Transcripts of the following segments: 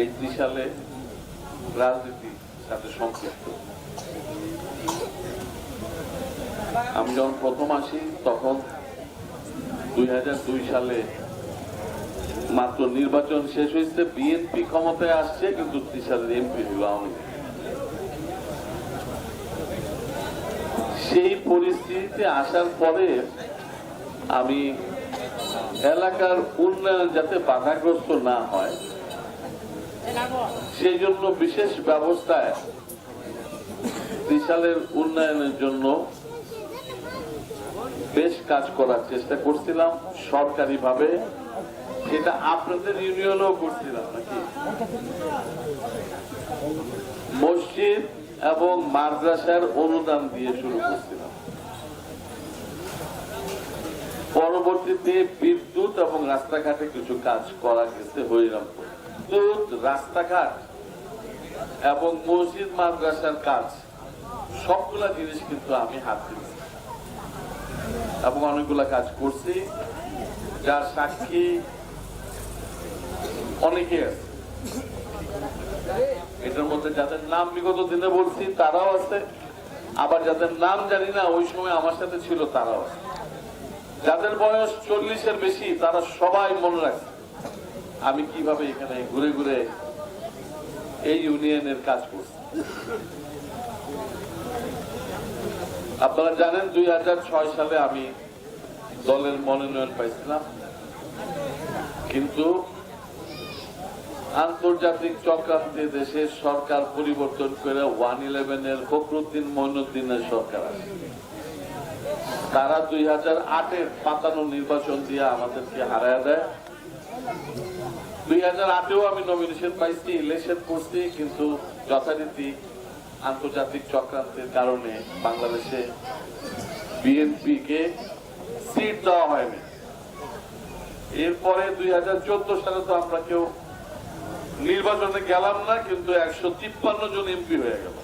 এই ত্রিশালে রাজনীতির সাথে সম্পৃক্ত আমি যখন প্রথম আসি, তখন দুই হাজার দুই সালে মাত্র নির্বাচন শেষ হয়েছে বিএনপি ক্ষমতায় আসছে, কিন্তু ত্রিশালের এমপি হলো আওয়ামী সেই পরিস্থিতিতে আসার পরে আমি এলাকার উন্নয়ন যাতে বাধাগ্রস্ত না হয় সেই জন্য বিশেষ ব্যবস্থায় ত্রিশালের উন্নয়নের জন্য বেশ কাজ করার চেষ্টা করছিলাম সরকারি ভাবে সেটা আপনাদের ইউনিয়নেও করছিলাম নাকি? মসজিদ এবং মাদ্রাসার অনুদান দিয়ে শুরু করছিলাম। পরবর্তীতে বিদ্যুৎ এবং রাস্তাঘাটে কিছু কাজ করা গেছে হরিরামপুর বিদ্যুৎ রাস্তাঘাট এবং মসজিদ, মাদ্রাসার কাজ, সবগুলা জিনিস কিন্তু আমি হাত দিয়েছি। এবং অনেকগুলা কাজ করছি, যার সাক্ষী অনেকে আছে। এটার মধ্যে যাদের নাম বিগত দিনে বলছি, তারাও আছে। আবার যাদের নাম জানি না, ওই সময় আমার সাথে ছিল, তারাও আছে। যাদের বয়স চল্লিশের বেশি, তারা সবাই মনে রাখছে আমি কীভাবে এখানে ঘুরে ঘুরে এই ইউনিয়নের কাজ করছি আপনারা জানেন, দুই হাজার ছয় সালে আমি দলের মনোনয়ন পাইছিলাম। কিন্তু আন্তর্জাতিক চক্রান্তে দেশের সরকার পরিবর্তন করে ওয়ান ইলেভেনের ফখরুদ্দিন মইনুদ্দিনের সরকার আসে। তারা দুই হাজার আটের পাতানো নির্বাচন দিয়ে আমাদেরকে হারায় দেয়। দুই হাজার আটেও আমি নমিনেশন পাইছি ইলেকশন করছি, কিন্তু যথারীতি আন্তর্জাতিক চক্রান্তের কারণে বাংলাদেশে বিএনপি কে সিট দেওয়া হয়নি। এরপরে দুই হাজার চোদ্দ সালে তো আমরা কেউ নির্বাচনে গেলাম না, কিন্তু একশো তিপ্পান্ন জন এমপি হয়ে গেল।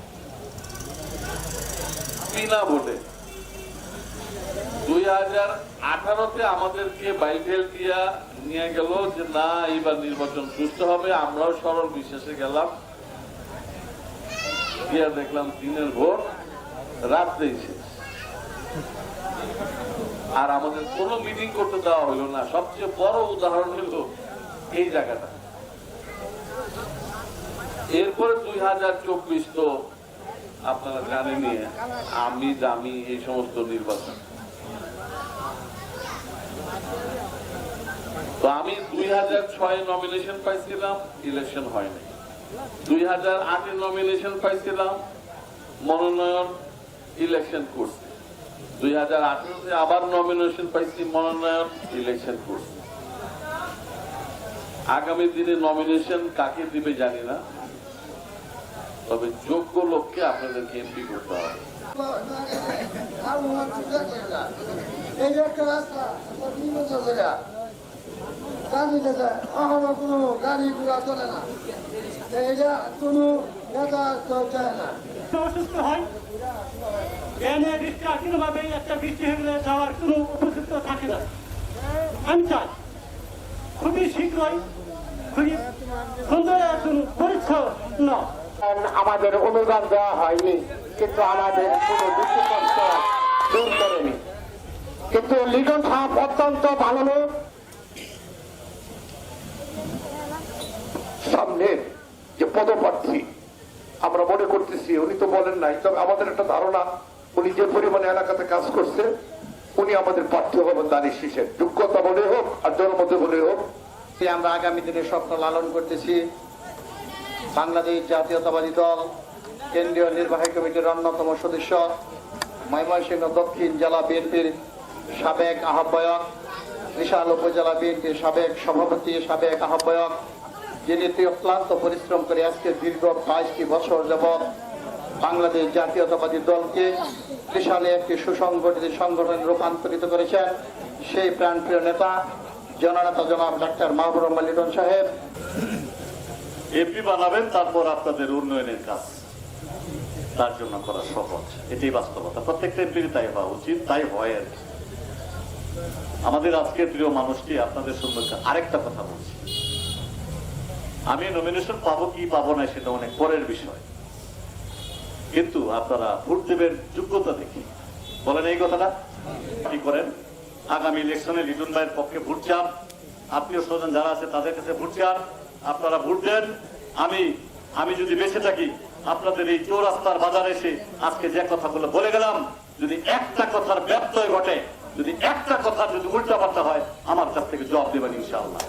বিনা ভোটে। দুই হাজার আঠারোতে আমাদেরকে বাইবেল দিয়া নিয়ে গেল যে, না, এইবার নির্বাচন সুস্থ হবে। আমরাও সরল বিশ্বাসে গেলাম। দিয়া দেখলাম দিনের ভোট, রাত্রেই শেষ। আর আমাদের কোনো মিটিং করতে দেওয়া হলো না। সবচেয়ে বড় উদাহরণ হলো এই জায়গাটা। এরপরে দুই হাজার চব্বিশ তো আপনারা জানেনই, আমি, দামি, এই সমস্ত নির্বাচন। তো আমি দুই হাজার ছয় নমিনেশন পাইছিলাম ইলেকশন হয়নি। দুই হাজার আটে নমিনেশন পাইছিলাম, মনোনয়ন ইলেকশন করছি। দুই হাজার আঠেরোতে আবার নমিনেশন পাইছি, মনোনয়ন ইলেকশন করছি। আগামী দিনে নমিনেশন কাকে দিবে জানি না। তবে যোগ্য লোককে আপনাদেরকে এমপি করতে হবে। এই একটা রাস্তা কোনো গাড়ি ঘোড়া চলে না। কোনো নেতা কেউ চায় না। অসুস্থ হয়। এনে বৃষ্টি কোনোভাবে একটা বৃষ্টি হয়ে গেলে যাওয়ার কোনো উপযুক্ত থাকে না। আমি চাই খুবই শীঘ্রই খুবই সুন্দর একজন পরিচ্ছন্ন আমাদের অনুদান দেওয়া হয়নি কিন্তু আমাদের কোনো দুঃখ দূর করেনি। কিন্তু লিটন সাহেব অত্যন্ত ভালো লোক সামনের যে পদপ্রার্থী আমরা মনে করতেছি, উনি তো বলেন নাই। তবে আমাদের একটা ধারণা, উনি যে পরিমাণে এলাকাতে কাজ করছে, উনি আমাদের প্রার্থী হবেন দানিশ শীষের। যোগ্যতা বলে হোক আর জনমতে বলে হোক। আমরা আগামী দিনে স্বপ্ন লালন করতেছি, বাংলাদেশ জাতীয়তাবাদী দল, কেন্দ্রীয় নির্বাহী কমিটির অন্যতম সদস্য, ময়মনসিংহ দক্ষিণ জেলা বিএনপির সাবেক আহ্বায়ক, বিশাল উপজেলা বিএনপির সাবেক সভাপতি, সাবেক আহ্বায়ক, যিনি অক্লান্ত পরিশ্রম করে আজকে দীর্ঘ বাইশটি বছর যাবৎ বাংলাদেশ জাতীয়তাবাদী দলকে বিশালে একটি সুসংগঠিত সংগঠনে রূপান্তরিত করেছেন সেই প্রাণপ্রিয় নেতা জননেতা জনাব ডাক্তার মাহবুর রহমান লিটন সাহেব। এমপি বানাবেন, তারপর আপনাদের উন্নয়নের কাজ তার জন্য করা সহজ। এটাই বাস্তবতা। প্রত্যেকটা এমপির তাই হওয়া উচিত, তাই হয় আর। আমাদের আজকের প্রিয় মানুষটি আপনাদের সম্পর্কে আরেকটা কথা বলছি। আমি নমিনেশন পাবো কি পাবো না সেটা অনেক পরের বিষয়। কিন্তু আপনারা ভোট দেবেন যোগ্যতা দেখি। বলেন এই কথাটা? কি করেন? আগামী ইলেকশনে লিটন ভাইয়ের পক্ষে ভোট চান। আত্মীয় স্বজন যারা আছে তাদের কাছে ভোট চান। আপনারা ভোট দেন। আমি আমি যদি বেঁচে থাকি, আপনাদের এই চৌরাস্তার বাজারে এসে আজকে যে কথাগুলো বলে গেলাম, যদি একটা কথার ব্যত্যয় ঘটে, যদি একটা কথা যদি উল্টা পাল্টা হয়, আমার কাছ থেকে জবাব দেবেন ইনশাআল্লাহ।